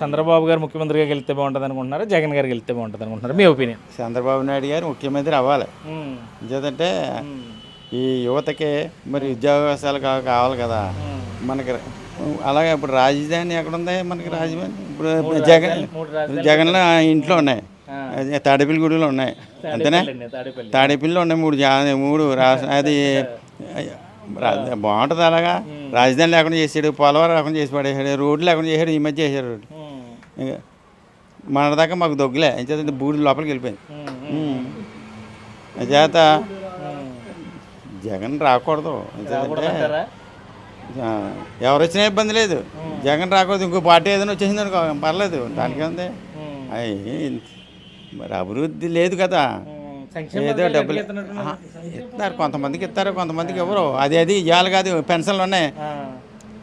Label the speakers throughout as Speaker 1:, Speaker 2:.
Speaker 1: చంద్రబాబు గారు ముఖ్యమంత్రిగా గెలిస్తే బాగుంటుంది అనుకుంటున్నారా? జగన్ గారు గెలిస్తే బాగుంటుంది అనుకుంటున్నారా? మీ ఒపీనియన్?
Speaker 2: చంద్రబాబు నాయుడు గారు ముఖ్యమంత్రి అవ్వాలి. ఎందుకంటే ఈ యువతకి మరి ఉద్యోగావకాశాలు కావాలి కదా. మనకి అలాగే ఇప్పుడు రాజధాని ఎక్కడ ఉంది మనకి రాజధాని? ఇప్పుడు జగన్ జగన్ ఇంట్లో ఉన్నాయి. తాడేపల్లి గుడిలో ఉన్నాయి. అంతేనా?
Speaker 1: తాడేపల్లి
Speaker 2: తాడేపల్లిలో ఉన్నాయి మూడు మూడు అది బాగుంటుంది అలాగా. రాజధాని లేకుండా చేసాడు పోలవరం లేకుండా చేసి పడేసాడు రోడ్లు లేకుండా చేసాడు ఈ మధ్య చేశాడు రోడ్డు ఇంకా మన దాకా మాకు దొగ్గలే. చేద్దంటే బూడి లోపలికి వెళ్ళిపోయింది. ఉమ్. చేత జగన్ రాకూడదు. ఎవరు వచ్చినా ఇబ్బంది లేదు. జగన్ రాకూడదు. ఇంకో పార్టీ ఏదైనా వచ్చేసింది అనుకో పర్లేదు. దానికి ఉంది అయ్యి మరి అభివృద్ధి లేదు కదా. ఏదో డబ్బులు. ఆహా, ఇస్తున్నారు కొంతమందికి ఇస్తారు. కొంతమందికి ఎవరు? అది అది ఇవ్వాలి కాదు. పెన్షన్లు ఉన్నాయి.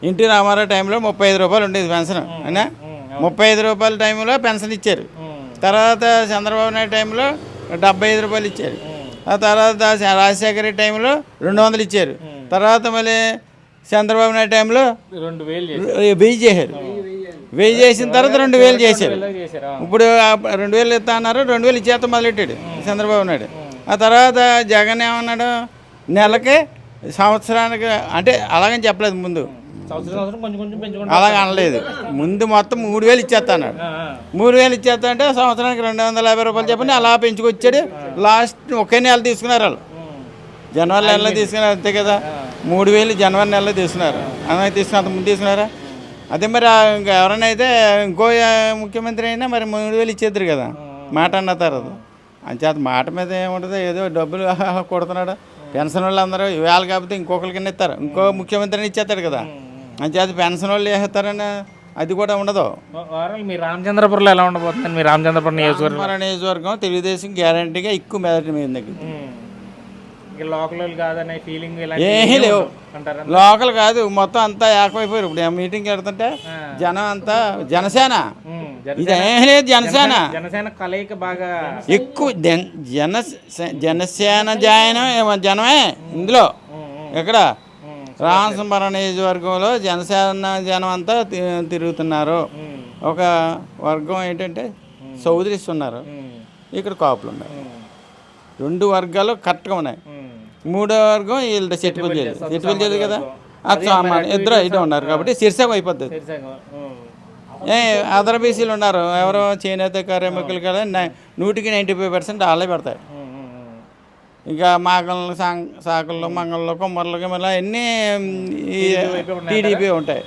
Speaker 2: ఇంటి రామారావు టైంలో ముప్పై ఐదు రూపాయలు ఉండేది పెన్షన్. అయినా? ముప్పై ఐదు రూపాయల టైంలో పెన్షన్ ఇచ్చారు. తర్వాత చంద్రబాబు నాయుడు టైంలో డెబ్బై ఐదు రూపాయలు ఇచ్చారు. ఆ తర్వాత రాజశేఖర రెడ్డి టైంలో రెండు వందలు ఇచ్చారు. తర్వాత మళ్ళీ చంద్రబాబు నాయుడు టైంలో
Speaker 1: రెండు వేలు
Speaker 2: వెయ్యి చేశారు. వెయ్యి చేసిన తర్వాత రెండు వేలు చేశారు. ఇప్పుడు రెండు వేలు ఇస్తా అన్నారు రెండు వేలు ఇచ్చేత మొదలెట్టాడు చంద్రబాబు నాయుడు. ఆ తర్వాత జగన్ ఏమన్నాడు? నెలకి సంవత్సరానికి అంటే అలాగని చెప్పలేదు ముందు. అలాగ అనలేదు. ముందు మొత్తం మూడు వేలు ఇచ్చేస్తా అన్నాడు మూడు వేలు ఇచ్చేస్తా అంటే సంవత్సరానికి రెండు వందల యాభై రూపాయలు చెప్పండి అలా పెంచుకొచ్చాడు. లాస్ట్ ఒకే నెల తీసుకున్నారు వాళ్ళు. జనవరి నెలలో తీసుకున్నారు అంతే కదా. మూడు వేలు జనవరి నెలలో తీసుకున్నారు. అలా తీసుకున్న అంత ముందు తీసుకున్నారా? అదే మరి ఎవరైనా అయితే ఇంకో ముఖ్యమంత్రి అయినా మరి మూడు వేలు ఇచ్చేద్దరు కదా. మాట అన్న తర్వాత. అంచేత మాట మీద ఏముంటుంది? ఏదో డబ్బులు కొడుతున్నాడు. పెన్షన్ వాళ్ళు అందరూ వేళ కాకపోతే ఇంకొకరికి ఇస్తారు. ఇంకో ముఖ్యమంత్రిని ఇచ్చేస్తాడు కదా. అంచేత పెన్షన్ వాళ్ళు వేస్తారని అది కూడా ఉండదు.
Speaker 1: మీ రామచంద్రపురంలో ఎలా ఉండబోతుంది మీ రామచంద్రపురం నియోజకవర్గం
Speaker 2: నియోజకవర్గం తెలుగుదేశం గ్యారంటీగా ఎక్కువ మెదటి మీద దగ్గర
Speaker 1: లోకల్ కాదనే ఫీలింగ్
Speaker 2: ఏమీ లేవు. లోకల్ కాదు మొత్తం అంతా ఏకమైపోయారు. ఇప్పుడు మీటింగ్ పెడుతుంటే జనం అంతా జనసేన.
Speaker 1: ఉమ్, జన-
Speaker 2: ఇది ఏం లేదు జనసేన.
Speaker 1: జనసేన కలయిక బాగా
Speaker 2: ఎక్కువ జన జన జనసేన జాయనం జనమే ఇందులో. ఎక్కడ? రామసుంబరం నియోజకవర్గంలో జనసేన జనం అంతా తిరుగుతున్నారు. ఒక వర్గం ఏంటంటే చౌదరిస్ ఉన్నారు ఇక్కడ కాపులు ఉన్నారు రెండు వర్గాలు కరెక్ట్గా ఉన్నాయి. మూడో వర్గం వీళ్ళ చెట్టుపల్లి చేయలేదు చెట్టుపల్లి చేయలేదు కదా? అచ్చా అమ్మ ఇద్దరు ఇటు ఉన్నారు కాబట్టి శీర్షం అయిపోతుంది ఏ అదర్ బీసీలు ఉన్నారు. ఎవరో చేనేత కార్మికులు కదా నూటికి నైంటీ ఫైవ్ పర్సెంట్ వాళ్ళే పెడతాయి. ఇంకా మాకళ్ళు సాకళ్ళు మంగళ్ళు కుమ్మర్లు మళ్ళీ అన్నీ టీడీపీ ఉంటాయి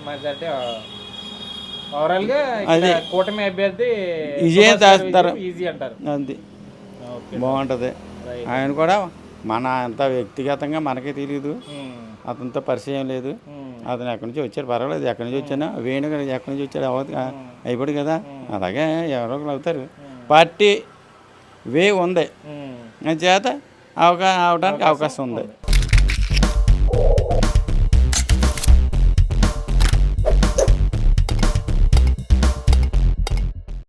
Speaker 1: ఇక్కడ కూటమి అభ్యర్థి
Speaker 2: విజయం చేస్తారు.
Speaker 1: ఈజీ అంటారు. ఓకే.
Speaker 2: బాగుంటుంది. ఆయన కూడా మన అంత వ్యక్తిగతంగా మనకే తెలియదు
Speaker 1: ఉమ్,
Speaker 2: అతనితో పరిచయం లేదు.
Speaker 1: ఉమ్,
Speaker 2: అతను ఎక్కడి నుంచి వచ్చారు పర్వాలేదు. ఎక్కడి నుంచి వచ్చానా వేణు గారు ఎక్కడి నుంచి వచ్చాడు అవదు అయిపోడు కదా. అలాగే ఎవరో ఒకరు అవుతారు. పార్టీ వే ఉంది. చేత అవకా అవడానికి అవకాశం ఉంది.